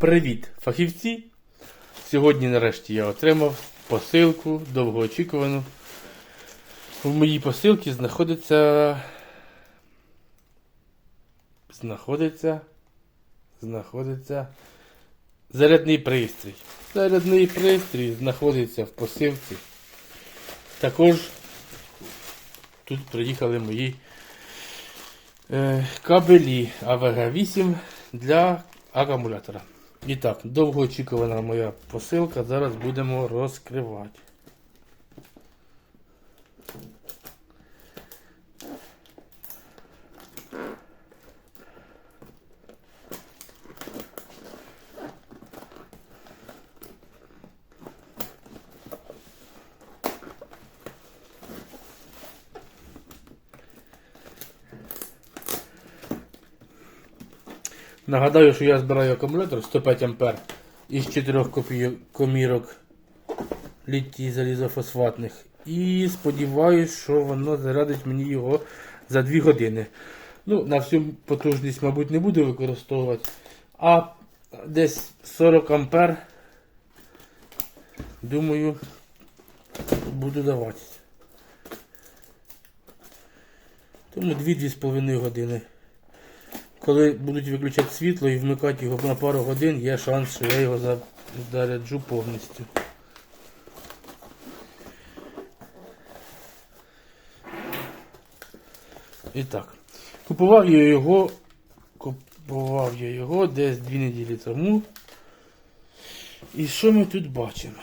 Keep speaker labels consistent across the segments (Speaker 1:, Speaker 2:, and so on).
Speaker 1: Привіт, фахівці! Сьогодні нарешті я отримав посилку довгоочікувану. В моїй посилці знаходиться. Знаходиться. Знаходиться. Зарядний пристрій. Зарядний пристрій знаходиться в посилці. Також тут приїхали мої е, кабелі АВГ-8 для акумулятора. І так, довгоочікувана моя посилка. Зараз будемо розкривати. Нагадаю, що я збираю акумулятор 105 А із 4 копійок комірок літій залізофосфатних. І сподіваюся, що воно зарядить мені його за 2 години. Ну, на всю потужність, мабуть, не буду використовувати. А десь 40 ампер, думаю, буду давати. Тому 2-2,5 години. Коли будуть виключати світло і вмикати його на пару годин, є шанс, що я його заряджу повністю. І так. Купував я його. Купував я його десь дві неділі тому. І що ми тут бачимо?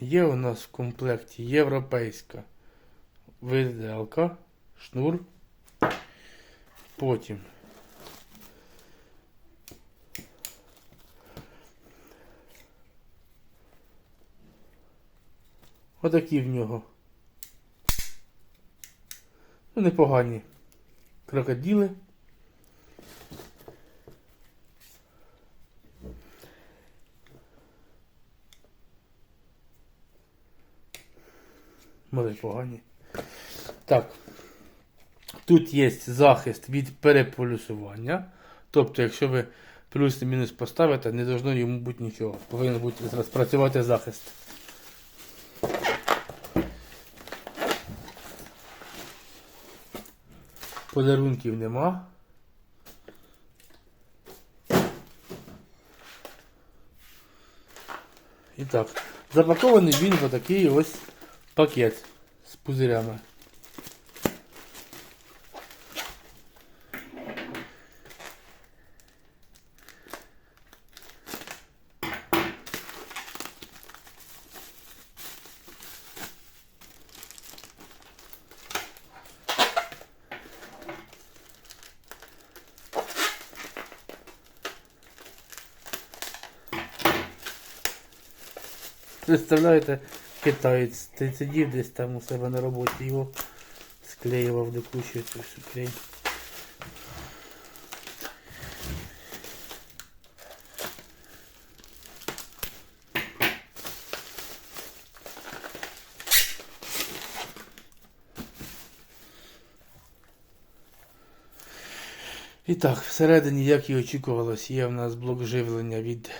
Speaker 1: Є у нас в комплекті європейська виделка, шнур. Потім Отакі в нього. Ну, непогані. Крокоділи. Мали погані. Так. Тут є захист від переполюсування. Тобто, якщо ви плюс і мінус поставите, не должно йому бути нічого. Повинен бути працювати захист. Подарунків нема. І так, запакований він в такий ось пакет з пузирями. Представляєте, китаєць ти сидів десь там у себе на роботі, його склеював до кучі всю клей. І так, всередині, як і очікувалось, є в нас блок живлення від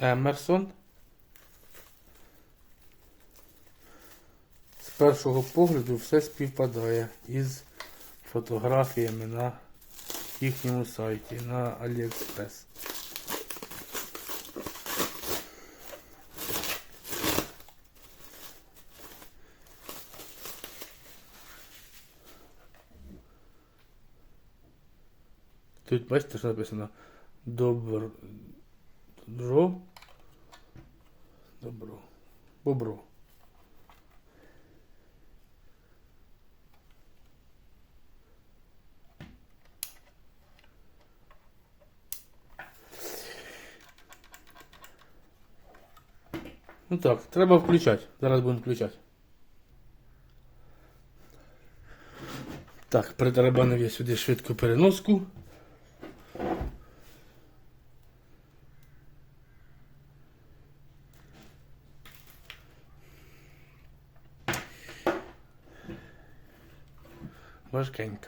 Speaker 1: Емерсон. З першого погляду все співпадає із фотографіями на їхньому сайті на AliExpress. Тут бачите, що написано Добро. Добро. Бобро. Ну так, треба включати. Зараз будемо включати. Так, притарабанив я сюди швидку переноску. Mas quem?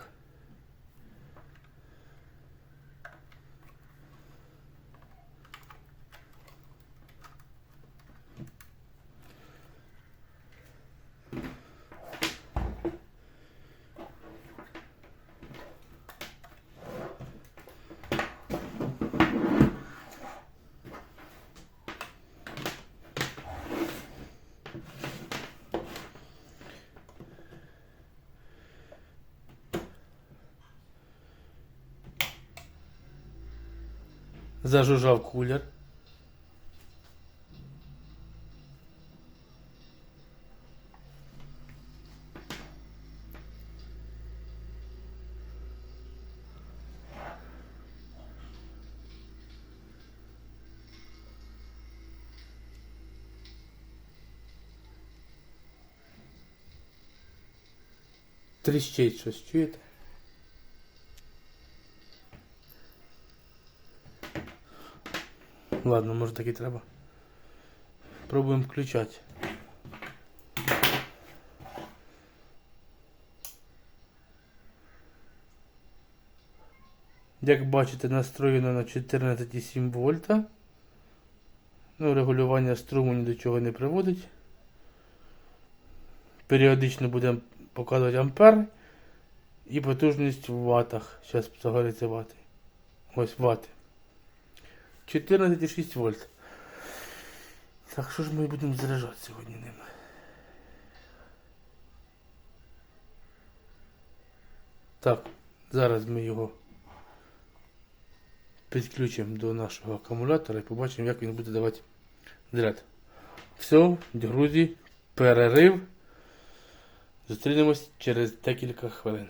Speaker 1: Зажужжав кулер. Тріщить щось, чуєте? Ладно, може так і треба. Пробуємо включати. Як бачите, настроєно на 14,7 вольта. Ну, регулювання струму ні до чого не приводить. Періодично будемо показувати ампер і потужність в ватах. Зараз загориться вати. Ось вати. 14,6 вольт. Так, що ж ми будемо заряджати сьогодні ним? Так, зараз ми його підключимо до нашого акумулятора і побачимо, як він буде давати заряд. Все, друзі, перерив. Зустрінемось через декілька хвилин.